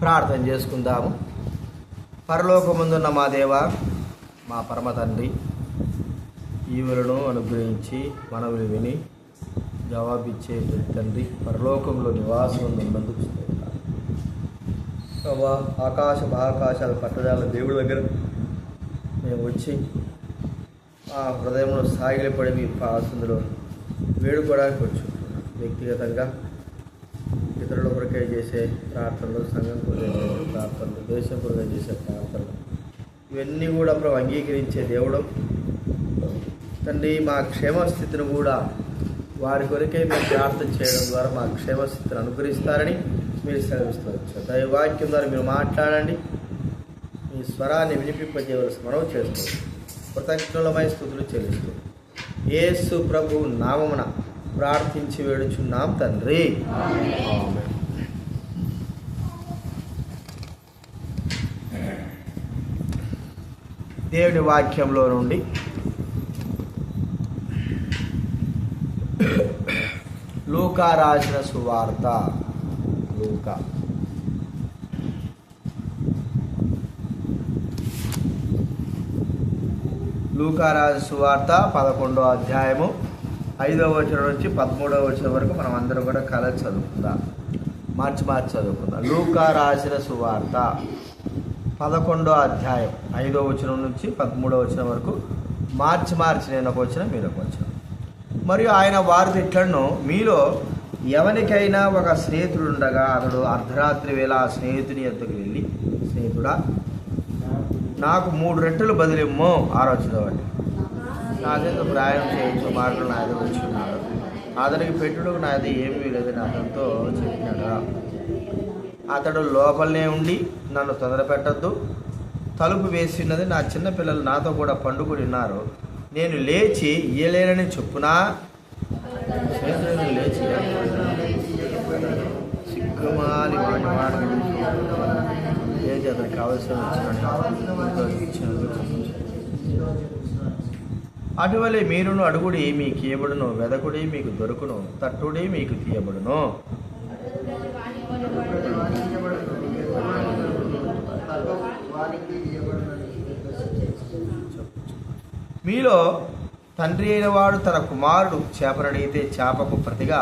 ప్రార్థన చేసుకుందాము. పరలోకముందున్న మా దేవ మా పరమ తండ్రి ఈవులను అనుగ్రహించి మనవులు విని జవాబిచ్చే తండ్రి పరలోకంలో నివాసం ఉన్నందుకు ప్రభా ఆకాశ మహాకాశాల పట్టణాల దేవుడి దగ్గర మేము వచ్చి ఆ హృదయంలో సాగిలపడి మీ పాసందులో వేడుకోవడానికి వచ్చుకుంటున్నాం వ్యక్తిగతంగా ఇతరుల చేసే ప్రార్థనలు సంఘం కొరకే చేసే ప్రార్థనలు దేశం కొరకే చేసే ప్రార్థనలు ఇవన్నీ కూడా ప్రభు అంగీకరించే దేవుడు. తండ్రి మా క్షేమస్థితిని కూడా వారి కొరకే మేము ప్రార్థన చేయడం ద్వారా మా క్షేమస్థితిని అనుగ్రహిస్తారని మీరు సెలవిస్తవచ్చు దైవాక్యం ద్వారా మీరు మాట్లాడండి. మీ స్వరాన్ని వినిపింపజేయవలసి మనం చేస్తాం కృతజ్ఞులమై స్థుతులు చెల్లిస్తూ ఏసు ప్రభు నామమున ప్రార్థించి వేడుచున్నాం తండ్రి. దేవుని వాక్యంలో నుండి. లూకా రాసిన సువార్త. లూకా. లూకా రాసిన సువార్త పదకొండో అధ్యాయము ఐదవ వచనం నుంచి పదమూడవ వచనం వరకు మనం అందరం కూడా కలిసి చదువుకుందాం. మార్చి మార్చి చదువుకుందాం. లూకా రాసిన సువార్త. పదకొండో అధ్యాయం ఐదో వచనం నుంచి పదమూడో వచనం వరకు. మార్చి మార్చి నేను ఒక వచ్చిన మీరు ఒక వచ్చిన మరియు ఆయన వారి తిట్లను మీలో ఎవరికైనా ఒక స్నేహితుడు ఉండగా అతడు అర్ధరాత్రి వేళ ఆ స్నేహితుని ఎద్దుకు వెళ్ళి స్నేహితుడా నాకు మూడు రెట్టలు బదిలిమ్మో ఆలోచించవండి నాకెందుకు ప్రయాణం చేయొచ్చు మార్గం నాది వచ్చి ఉన్నాడు అతనికి పెట్టుడు నాది ఏమీ లేదని అతనితో చెప్పినాడు. అతడు లోపలనే ఉండి నన్ను తొందర పెట్టద్దు తలుపు వేసినది నా చిన్నపిల్లలు నాతో కూడా పండుకొని ఉన్నారు. నేను లేచి ఇయ్యలేనని చెప్పునా? లేచి సిగ్గుమాలి మాట. మాటలు లేచి అతనికి కావలసిన అటువలే మీరును అడుగుడి మీకు ఇవ్వబడును వెదకుడి మీకు దొరుకును తట్టుడి మీకు తీయబడును. మీలో తండ్రి అయిన వాడు తన కుమారుడు చేపనడిగితే చేపకు ప్రతిగా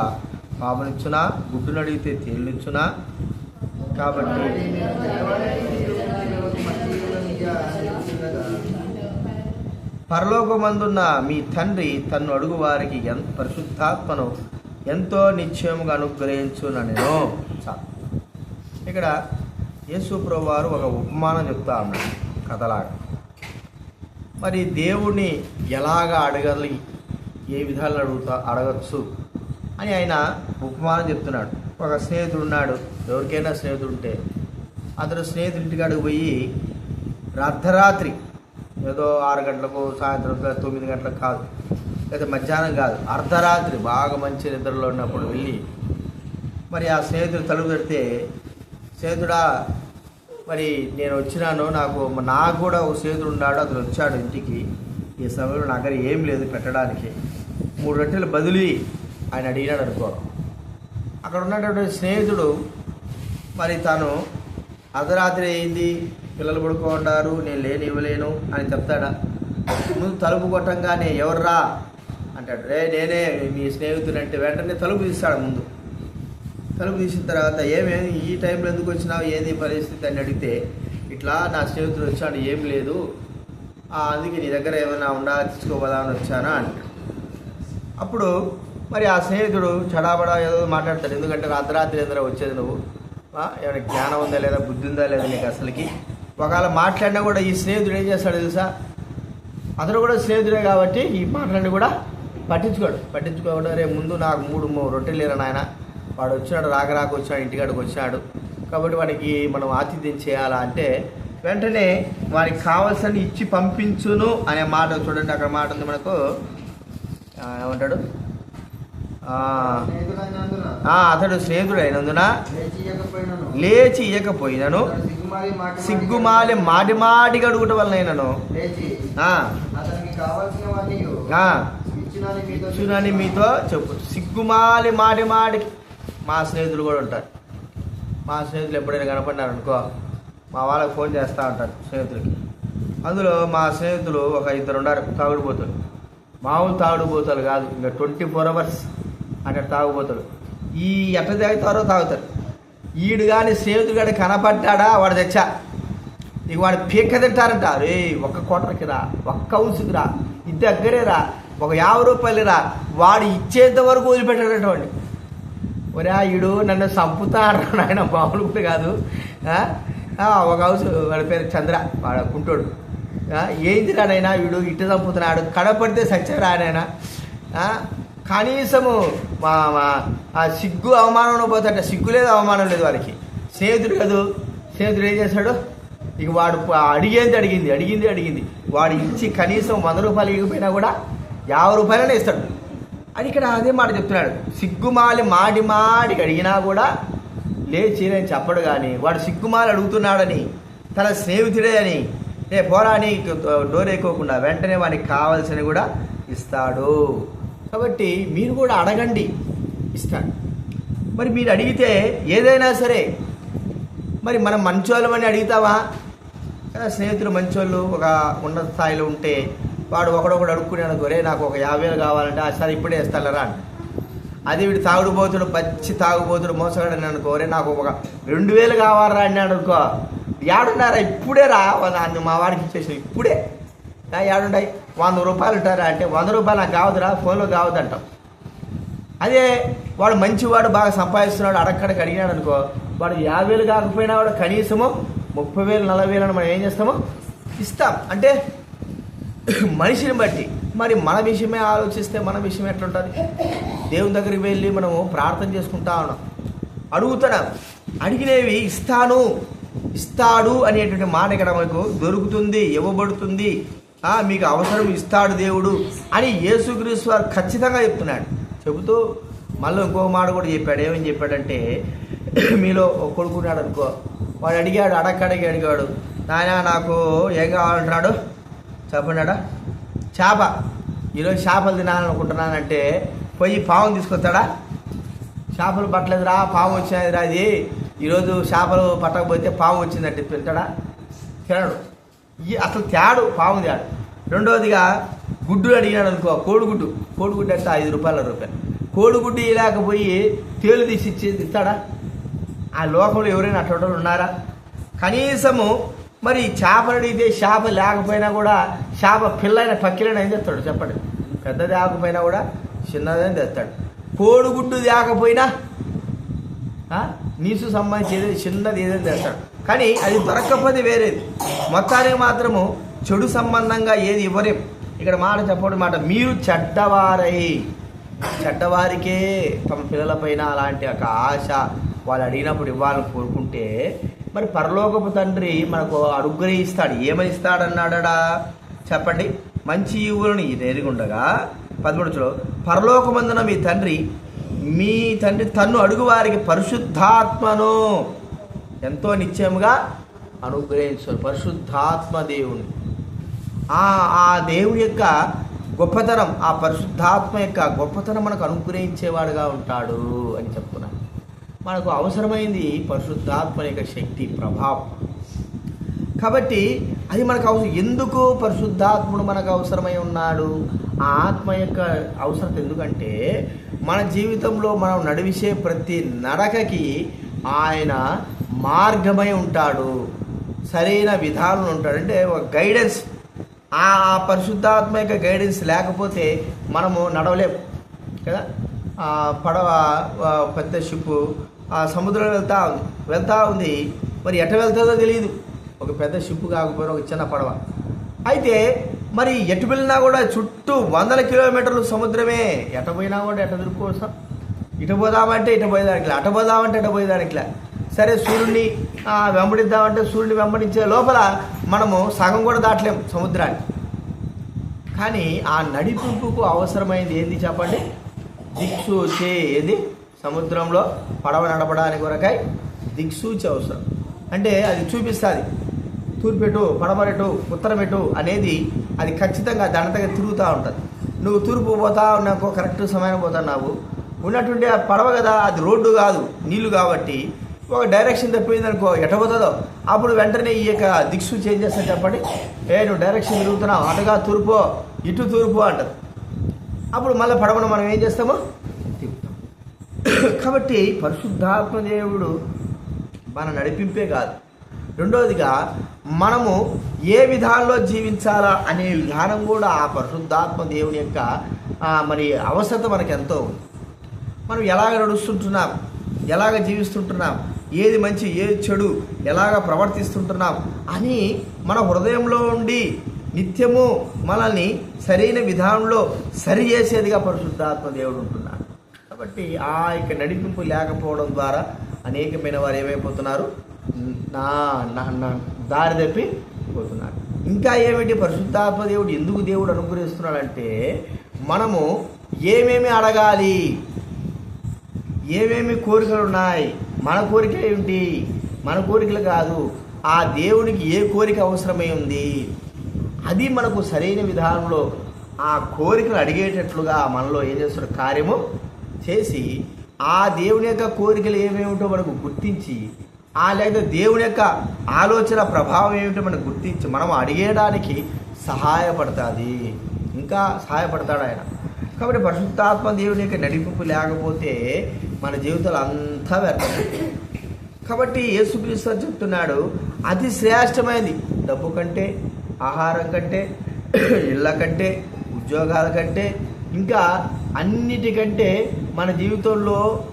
పాపనిచ్చునా గుడ్డునడిగితే తేలునిచ్చునా? కాబట్టి పరలోకమందున్న మీ తండ్రి తన్ను అడుగు వారికి ఎంత పరిశుద్ధాత్మను ఎంతో నిశ్చయముగా అనుగ్రహించునను చాలు. ఇక్కడ యేసు వారు ఒక ఉపమానం చెప్తా ఉన్నాడు కథలాగా మరి దేవుణ్ణి ఎలాగ అడగాలి? ఏ విధాలు అడుగుతా అడగచ్చు? అని ఆయన ఉపమానం చెప్తున్నాడు. ఒక స్నేహితుడు ఉన్నాడు. ఎవరికైనా స్నేహితుడు ఉంటే అతను స్నేహితుడింటికాడికి పోయి అర్ధరాత్రి ఏదో ఆరు గంటలకు సాయంత్రం తొమ్మిది గంటలకు కాదు లేదా మధ్యాహ్నం కాదు అర్ధరాత్రి బాగా మంచి నిద్రలో ఉన్నప్పుడు వెళ్ళి మరి ఆ స్నేహితుడు తలుపు పెడితే స్నేహితుడా మరి నేను వచ్చినాను నాకు నాకు కూడా ఒక స్నేహితుడు ఉన్నాడు అతను వచ్చాడు ఇంటికి. ఈ సమయంలో నా దగ్గర ఏం లేదు పెట్టడానికి. మూడు రొట్టెలు బదిలీ ఆయన అడిగినాడు అనుకో. అక్కడ ఉన్నటువంటి స్నేహితుడు మరి తను అర్ధరాత్రి అయింది పిల్లలు పడుకోండారు నేను లేని ఇవ్వలేను అని చెప్తాడా. ముందు తలుపు కొట్టంగానే ఎవర్రా? అంటాడు. రే నేనే మీ స్నేహితుడు అంటే వెంటనే తలుపు తీస్తాడు ముందు. తలుపు తీసిన తర్వాత ఏమేమి ఈ టైంలో ఎందుకు వచ్చినావు? ఏంది పరిస్థితి? అని అడిగితే ఇట్లా నా స్నేహితుడు వచ్చాడు ఏం లేదు. అందుకే నీ దగ్గర ఏమైనా ఉండా తీసుకోవాలా అని వచ్చానా? అంట అప్పుడు మరి ఆ స్నేహితుడు చడాబడా ఏదో మాట్లాడతాడు. ఎందుకంటే రాత్రాత్రి ఎందుకు వచ్చేది నువ్వు? ఏమైనా జ్ఞానం ఉందా లేదా? బుద్ధి ఉందా లేదా నీకు అసలుకి? ఒకవేళ మాట్లాడినా కూడా ఈ స్నేహితుడు ఏం చేస్తాడు తెలుసా? అతను కూడా స్నేహితుడే కాబట్టి ఈ మాటలన్నీ కూడా పట్టించుకోడు. పట్టించుకోకుండా రే ముందు నాకు మూడు మూడు రొట్టెలు లేరు నాయన? వాడు వచ్చినాడు రాక రాక వచ్చాడు ఇంటికాడికి వచ్చాడు. కాబట్టి వాడికి మనం ఆతిథ్యం చేయాలా అంటే వెంటనే వారికి కావాల్సిన ఇచ్చి పంపించును అనే మాట చూడండి. అక్కడ మాట ఉంది మనకు. ఏమంటాడు? అతడు స్నేహితుడు అయినందున లేచి ఇయ్యకపోయినను. సిగ్గుమాలి మాటి సిగ్గుమాలి మాటిగా అడుగుట వలనైనను. లేచి మీతో మీతో చెప్పు. సిగ్గుమాలి మాటి మాటికి మా స్నేహితులు కూడా ఉంటారు. మా స్నేహితులు ఎప్పుడైనా కనపడ్డారనుకో మా వాళ్ళకి ఫోన్ చేస్తూ ఉంటారు స్నేహితులకి. అందులో మా స్నేహితులు ఒక ఇద్దరు ఉన్నారు తాగుడుపోతారు మామూలు తాగుడుపోతారు కాదు ఇంకా ట్వంటీ ఫోర్ అవర్స్ అక్కడ తాగుపోతారు ఈ ఎట్ట తాగుతారో తాగుతారు. ఈడు కానీ స్నేహితుడు కానీ కనపడ్డాడా? వాడు తెచ్చా. ఇక వాడు పీక్క తింటారంట. రే ఒక్క కోటర్కి రా ఒక్క హౌస్కి రా ఇది దగ్గరే రా ఒక యాభై రూపాయలు రా. వాడు ఇచ్చేంత వరకు వదిలిపెట్టాడంట వాడిని. ఒరే ఈడు నన్ను చంపుతాడు ఆయన మామూలు కూడా కాదు. ఒక హౌస్ వాడి పేరు చంద్ర వాడు కుంటోడు. ఏంది రానైనా వీడు ఇటు చంపుతున్నాడు కడపడితే సచ్చారా నాయన. కనీసము మా ఆ సిగ్గు అవమానంలో పోతాట సిగ్గు లేదు అవమానం లేదు వాడికి. స్నేహితుడు కాదు. స్నేహితుడు ఏం చేశాడు ఇక వాడు అడిగేది అడిగింది అడిగింది అడిగింది. వాడు ఇచ్చి కనీసం వంద రూపాయలు ఇవ్వకపోయినా కూడా యాభై రూపాయలనే ఇస్తాడు. అని ఇక్కడ అదే మాట చెప్తున్నాడు. సిగ్గుమాలి మాడి మాడికి అడిగినా కూడా లేచి నేను చెప్పడు కానీ వాడు సిగ్గుమాలి అడుగుతున్నాడని తన స్నేహితుడే అని నే పోరా అని డోర్ ఎక్కువకుండా వెంటనే వానికి కావాల్సిన కూడా ఇస్తాడు. కాబట్టి మీరు కూడా అడగండి ఇస్తాడు. మరి మీరు అడిగితే ఏదైనా సరే మరి మనం మంచోళ్ళమని అడుగుతావా? స్నేహితులు మంచోళ్ళు ఒక ఉన్నత స్థాయిలో ఉంటే వాడు ఒకడొకడు అడుక్కున్నాడు గొరే నాకు ఒక యాభై వేలు కావాలంటే ఆ ఇప్పుడే ఇస్తారా అని అది. వీడు తాగుడుపోతుడు పచ్చి తాగుబోతుడు మోసగాడని అనుకో "ఒరే, నాకు ఒక రెండు వేలు కావాలరా అన్నాడు అనుకో. ఏడున్నారా ఇప్పుడే రా నన్ను మా వాడికి ఇచ్చేసి ఇప్పుడే. "ఆ, వంద రూపాయలు ఉంటారా? అంటే వంద రూపాయలు నాకు కావదురా ఫోన్లో కావద్దంటాం అదే వాడు మంచివాడు బాగా సంపాదిస్తున్నాడు అడక్కడికి అడిగినాడు అనుకో వాడు యాభై వేలు కాకపోయినా వాడు కనీసము ముప్పై వేలు నలభై వేలు అని మనం ఏం చేస్తాము? ఇస్తాం. అంటే మనిషిని బట్టి. మరి మన విషయమే ఆలోచిస్తే మన విషయం ఎట్లుంటుంది? దేవుని దగ్గరికి వెళ్ళి మనము ప్రార్థన చేసుకుంటా ఉన్నాం. అడుగుతున్నాం అడిగినవి ఇస్తాను. ఇస్తాడు అనేటువంటి మాట ఇక్కడ మనకు దొరుకుతుంది ఇవ్వబడుతుంది. మీకు అవసరం ఇస్తాడు దేవుడు అని యేసుక్రీస్తు వారు ఖచ్చితంగా చెప్తున్నాడు. చెబుతూ మళ్ళీ ఇంకో మాట కూడా చెప్పాడు. ఏమని చెప్పాడంటే మీలో కొడుకున్నాడు అనుకో. వాడు అడిగాడు అడక్కడికి అడిగాడు. నాయన నాకు ఏం కావాలంటున్నాడు? చెప్పన్నాడా చేప. ఈరోజు చేపలు తినాలనుకుంటున్నానంటే పోయి పాము తీసుకొస్తాడా? చేపలు పట్టలేదురా పాము వచ్చినదిరా అది ఈరోజు చేపలు పట్టకపోతే పాము వచ్చిందంటే తింటాడా? తినడు. ఈ అసలు తేడు పాము తేడు. రెండవదిగా గుడ్డు అడిగినాడు అనుకో కోడిగుడ్డు. కోడిగుడ్డు అంటే ఐదు రూపాయల రూపాయలు. కోడిగుడ్డు ఇలాకపోయి తేలు తీసి ఇచ్చేది ఇస్తాడా ఆ లోకంలో ఎవరైనా అటువంటి వాళ్ళు ఉన్నారా? కనీసము మరి చేపలు చేప లేకపోయినా కూడా చేప పిల్లైన పక్కిలైన ఏం తెస్తాడు చెప్పండి. పెద్దది ఆకపోయినా కూడా చిన్నదని తెస్తాడు. కోడిగుడ్డు తేకపోయినా నీసు సంబంధించి చిన్నది ఏదైనా తెస్తాడు. కానీ అది దొరకకపోతే వేరేది. మొత్తానికి మాత్రము చెడు సంబంధంగా ఏది ఇవ్వరేం ఇక్కడ మాట చెప్పడం మాట మీరు చెడ్డవారై. చెడ్డవారికే తమ పిల్లలపైన అలాంటి ఒక ఆశ వాళ్ళు అడిగినప్పుడు ఇవ్వాలని కోరుకుంటే మరి పరలోకపు తండ్రి మనకు అనుగ్రహిస్తాడు ఏమని ఇస్తాడన్నాడా చెప్పండి. మంచి ఈవులను ఎరిగుండగా పదమూడులో పరలోకమందున మీ తండ్రి మీ తండ్రి తన్ను అడుగువారికి పరిశుద్ధాత్మను ఎంతో నిత్యముగా అనుగ్రహించారు పరిశుద్ధాత్మ దేవుని. ఆ ఆ దేవుని యొక్క గొప్పతనం ఆ పరిశుద్ధాత్మ యొక్క గొప్పతనం మనకు అనుగ్రహించేవాడుగా ఉంటాడు అని చెప్తున్నాను మనకు అవసరమైంది పరిశుద్ధాత్మ యొక్క శక్తి ప్రభావం. కాబట్టి అది మనకు అవసరం. ఎందుకు పరిశుద్ధాత్ముడు మనకు అవసరమై ఉన్నాడు? ఆ ఆత్మ యొక్క అవసరం ఎందుకంటే మన జీవితంలో మనం నడివిసే ప్రతి నడకకి ఆయన మార్గమై ఉంటాడు. సరైన విధానం ఉంటాడు. అంటే ఒక గైడెన్స్. ఆ పరిశుద్ధాత్మ యొక్క గైడెన్స్ లేకపోతే మనము నడవలేము. కదా? పడవ పెద్ద షిప్ ఆ సముద్రం వెళ్తా ఉంది. వెళ్తా ఉంది. మరి ఎట వెళ్తుందో తెలియదు ఒక పెద్ద షిప్ కాకపోయినా ఒక చిన్న పడవ. అయితే మరి ఎటు వెళ్ళినా కూడా చుట్టూ వందల కిలోమీటర్లు సముద్రమే. ఎట పోయినా కూడా ఎట తిరుక్కోవస్తాం ఇటు పోదామంటే ఇటు పోయేదానికిలా. అట పోదామంటే ఇట పోయేదానికిలా. సరే సూర్యుడిని వెంబడిద్దామంటే సూర్యుడిని వెంబడించే లోపల మనము సగం కూడా దాటలేము సముద్రాన్ని కానీ ఆ నడిపింపుకు అవసరమైంది ఏంది చెప్పండి? దిక్సూచి ఏది? సముద్రంలో పడవ నడపడానికి కొరకై దిక్సూచి అవసరం. అంటే అది చూపిస్తుంది. తూర్పెటు పడమరెటు ఉత్తరమెటు అనేది అది ఖచ్చితంగా దండతగా తిరుగుతూ ఉంటుంది. నువ్వు తూర్పు పోతా ఉన్నాకో కరెక్ట్ సమయం పోతున్నావు ఉన్నటువంటి ఆ పడవ కదా అది రోడ్డు కాదు నీళ్ళు కాబట్టి ఒక డైరెక్షన్ తప్పింది అనుకో ఎటపోతుందో అప్పుడు వెంటనే ఈ యొక్క దిక్సు చేంజ్ చేస్తా చెప్పండి? ఏ నువ్వు డైరెక్షన్ తిరుగుతున్నావు అటుగా తూర్పు ఇటు తూర్పు అంటది. అప్పుడు మళ్ళీ పడవను మనం ఏం చేస్తాము? కాబట్టి పరిశుద్ధాత్మ దేవుడు మన నడిపింపే కాదు. రెండవదిగా మనము ఏ విధానంలో జీవించాలా అనే విధానం కూడా ఆ పరిశుద్ధాత్మ దేవుని యొక్క మరి అవసరత మనకు ఎంతో ఉంది. మనం ఎలాగ నడుస్తుంటున్నాం? ఎలాగ జీవిస్తుంటున్నాం? ఏది మంచి ఏది చెడు? ఎలాగ ప్రవర్తిస్తుంటున్నాం? అని మన హృదయంలో ఉండి నిత్యము మనల్ని సరైన విధానంలో సరి చేసేదిగా పరిశుద్ధాత్మ దేవుడు ఉంటున్నాడు. కాబట్టి ఆ యొక్క నడిపింపు లేకపోవడం ద్వారా అనేకమైన వారు ఏమైపోతున్నారు? నా దారి తప్పి పోతున్నారు. ఇంకా ఏమిటి? పరిశుద్ధాత్మ దేవుడు ఎందుకు దేవుడు అనుగ్రహిస్తున్నాడంటే మనము ఏమేమి అడగాలి? ఏమేమి కోరికలు ఉన్నాయి? మన కోరిక ఏమిటి? మన కోరికలు కాదు ఆ దేవునికి ఏ కోరిక అవసరమై ఉంది? అది మనకు సరైన విధానంలో ఆ కోరికలు అడిగేటట్లుగా మనలో ఏం చేస్తున్న కార్యము చేసి ఆ దేవుని యొక్క కోరికలు ఏమేమిటో మనకు గుర్తించి ఆ లేదా దేవుని యొక్క ఆలోచన ప్రభావం ఏమిటో మనకు గుర్తించి మనం అడిగేయడానికి సహాయపడుతుంది. ఇంకా సహాయపడతాడు ఆయన. కాబట్టి పరిశుద్ధాత్మ దేవుని యొక్క నడిపింపు లేకపోతే మన జీవితాలు అంతా వ్యర్థం కాబట్టి యేసుక్రీస్తు చెప్తున్నాడు అతి శ్రేష్టమైనది డబ్బు కంటే ఆహారం కంటే ఇళ్ళ కంటే ఉద్యోగాల కంటే ఇంకా అన్నిటికంటే మన జీవితంలో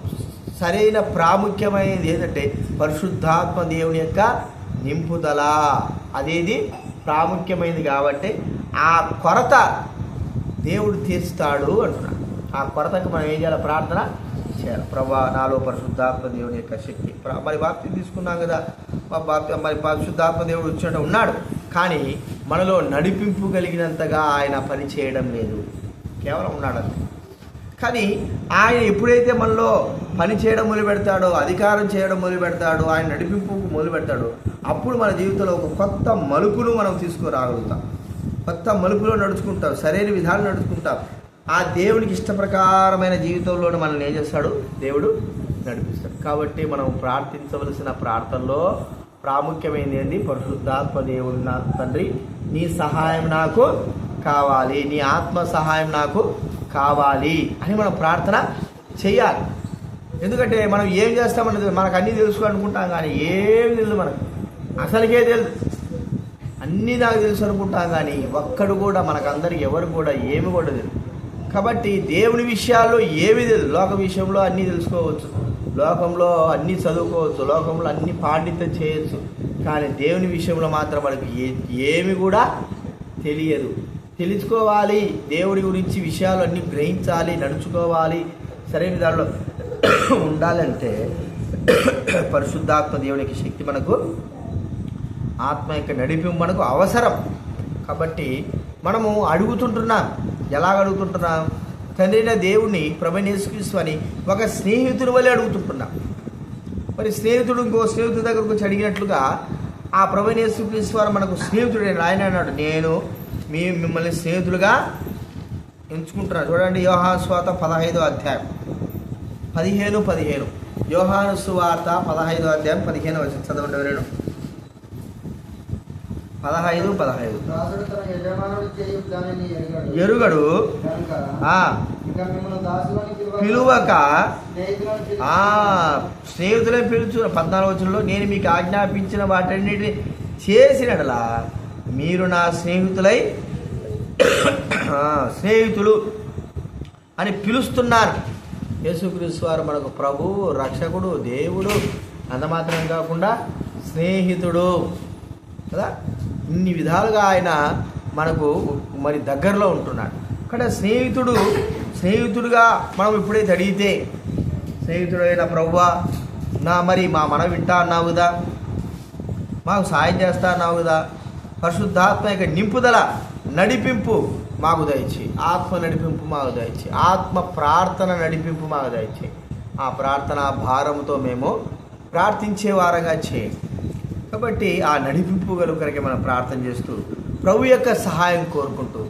సరైన ప్రాముఖ్యమైనది ఏంటంటే పరిశుద్ధాత్మ దేవుని యొక్క నింపుదల. అదేది? ప్రాముఖ్యమైనది కాబట్టి ఆ కొరత దేవుడు తీర్చుతాడు అంటున్నాడు. ఆ కొరతకు మనం ఏం చేయాలి? ప్రార్థన చేయాలి. ప్రభా నాలో పరిశుద్ధాత్మ దేవుని యొక్క శక్తి. మరి బాప్తి తీసుకున్నాం కదా. బాప్తి మరి పరిశుద్ధాత్మ దేవుడు వచ్చినట్టు ఉన్నాడు. కానీ మనలో నడిపింపు కలిగినంతగా ఆయన పని చేయడం లేదు. కేవలం ఉన్నాడు అంతే. కానీ ఆయన ఎప్పుడైతే మనలో పని చేయడం మొదలు పెడతాడో అధికారం చేయడం మొదలు పెడతాడో ఆయన నడిపింపు మొదలు పెడతాడో అప్పుడు మన జీవితంలో ఒక కొత్త మలుపును మనం తీసుకురాగలుగుతాం. కొత్త మలుపులో నడుచుకుంటాం సరైన విధానం నడుచుకుంటాం. ఆ దేవునికి ఇష్టప్రకారమైన జీవితంలో మనల్ని ఏం చేస్తాడు? దేవుడు నడిపిస్తాడు. కాబట్టి మనం ప్రార్థించవలసిన ప్రార్థనలో ప్రాముఖ్యమైనది ఏంది? పరిశుద్ధాత్మ దేవుడు నా తండ్రి నీ సహాయం నాకు కావాలి. నీ ఆత్మ సహాయం నాకు కావాలి అని మనం ప్రార్థన చేయాలి. ఎందుకంటే మనం ఏం చేస్తామన్నది మనకు అన్నీ తెలుసు అనుకుంటాం కానీ ఏమి తెలుసు మనకు. అసలుకే తెలుసు అన్నీ నాకు తెలుసు అనుకుంటాం కానీ ఒక్కడు కూడా మనకందరికి ఎవరు కూడా ఏమి కూడా తెలియదు. కాబట్టి దేవుని విషయాల్లో ఏమి తెలియదు. లోక విషయంలో అన్నీ తెలుసుకోవచ్చు. లోకంలో అన్నీ చదువుకోవచ్చు. లోకంలో అన్ని పాండిత్యం చేయొచ్చు. కానీ దేవుని విషయంలో మాత్రం మనకి ఏ ఏమి కూడా తెలియదు. తెలుసుకోవాలి. దేవుడి గురించి విషయాలు అన్నీ గ్రహించాలి నడుచుకోవాలి. సరైన దానిలో ఉండాలంటే పరిశుద్ధాత్మ దేవునికి శక్తి మనకు ఆత్మ యొక్క నడిపింపు మనకు అవసరం. కాబట్టి మనము అడుగుతుంటున్నాం. ఎలాగ అడుగుతుంటున్నాం? తండ్రిన దేవుణ్ణి ప్రభనేసుక్రీస్తు అని ఒక స్నేహితుడి వల్లే అడుగుతుంటున్నాం. మరి స్నేహితుడు ఇంకో స్నేహితుడి దగ్గరకు వచ్చి అడిగినట్లుగా ఆ ప్రభనేసుక్రీస్తు వారు మనకు స్నేహితుడు ఆయన అన్నాడు నేను మీ మిమ్మల్ని స్నేహితులుగా ఎంచుకుంటున్నాను చూడండి యోహాను స్వాత పదహైదో అధ్యాయం. పదిహేను పదిహేను. యోహాను సువార్త పదహైదో అధ్యాయం పదిహేను వచ్చి చదవండి నేను పదహైదు పదహైదు. ఎరుగడు. పిలువక స్నేహితులే పిలుచు. పద్నాలుగు వచనంలో నేను మీకు ఆజ్ఞాపించిన వాటన్నిటిని చేసినట్లా మీరు నా స్నేహితులై స్నేహితులు అని పిలుస్తున్నారు. యేసుక్రీస్తు వారు మనకు ప్రభువు రక్షకుడు దేవుడు అంత మాత్రం కాకుండా స్నేహితుడు. కదా? ఇన్ని విధాలుగా ఆయన మనకు మరి దగ్గరలో ఉంటున్నాడు. ఇక్కడ స్నేహితుడు స్నేహితుడుగా మనం ఇప్పుడైతే అడిగితే స్నేహితుడైన ప్రభువా నా మరి మా మనం వింటా అన్నావు కదా? మాకు సాయం చేస్తా అన్నావు కదా? పరిశుద్ధాత్మ యొక్క నింపుదల నడిపింపు మాకు దయచి ఆత్మ నడిపింపు మాకు దయచి ఆత్మ ప్రార్థన నడిపింపు మాకు దయచి ఆ ప్రార్థన భారంతో మేము ప్రార్థించే వారంగా చేయండి కాబట్టి ఆ నడిపింపు కనుకరికి మనం ప్రార్థన చేస్తూ ప్రభు యొక్క సహాయం కోరుకుంటూ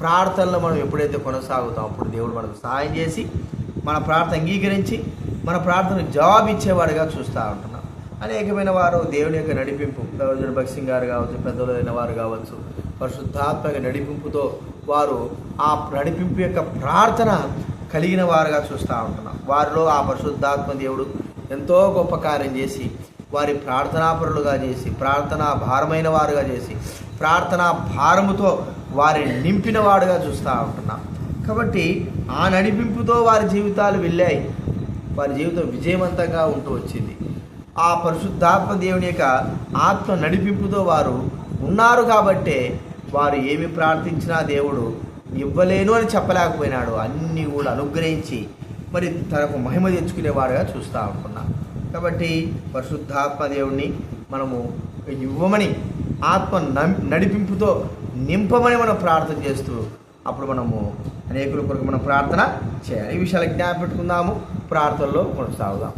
ప్రార్థనలో మనం ఎప్పుడైతే కొనసాగుతాం అప్పుడు దేవుడు మనకు సహాయం చేసి మన ప్రార్థన అంగీకరించి మన ప్రార్థనకు జవాబు ఇచ్చేవాడుగా చూస్తూ ఉంటున్నాం. అనేకమైన వారు దేవుని యొక్క నడిపింపు ప్రయోజన భక్త్ సింగ్ గారు కావచ్చు పెద్దలైన వారు కావచ్చు పరిశుద్ధాత్మక నడిపింపుతో వారు ఆ నడిపింపు యొక్క ప్రార్థన కలిగిన వారుగా చూస్తూ ఉంటున్నాం. వారిలో ఆ పరిశుద్ధాత్మ దేవుడు ఎంతో గొప్ప కార్యం చేసి వారి ప్రార్థనాపరులుగా చేసి ప్రార్థనా భారమైన వారుగా చేసి ప్రార్థనా భారముతో వారిని నింపిన వాడుగా చూస్తూ ఉంటున్నాం. కాబట్టి ఆ నడిపింపుతో వారి జీవితాలు వెళ్ళాయి. వారి జీవితం విజయవంతంగా ఉంటూ వచ్చింది. ఆ పరిశుద్ధాత్మ దేవుని యొక్క ఆత్మ నడిపింపుతో వారు ఉన్నారు కాబట్టే వారు ఏమి ప్రార్థించినా దేవుడు ఇవ్వలేను అని చెప్పలేకపోయినాడు. అన్నీ కూడా అనుగ్రహించి మరి తనకు మహిమ తెచ్చుకునేవారుగా చూస్తూ ఉంటున్నాం. కాబట్టి పరిశుద్ధాత్మ దేవుణ్ణి మనము ఇవ్వమని ఆత్మ నం- నడిపింపుతో నింపమని మనం ప్రార్థన చేస్తూ అప్పుడు మనము అనేకుల కొరకు మనం ప్రార్థన చేయాలి. ఈ విషయాలు జ్ఞాపెట్టుకుందాము ప్రార్థనలో కొనసాగుదాం.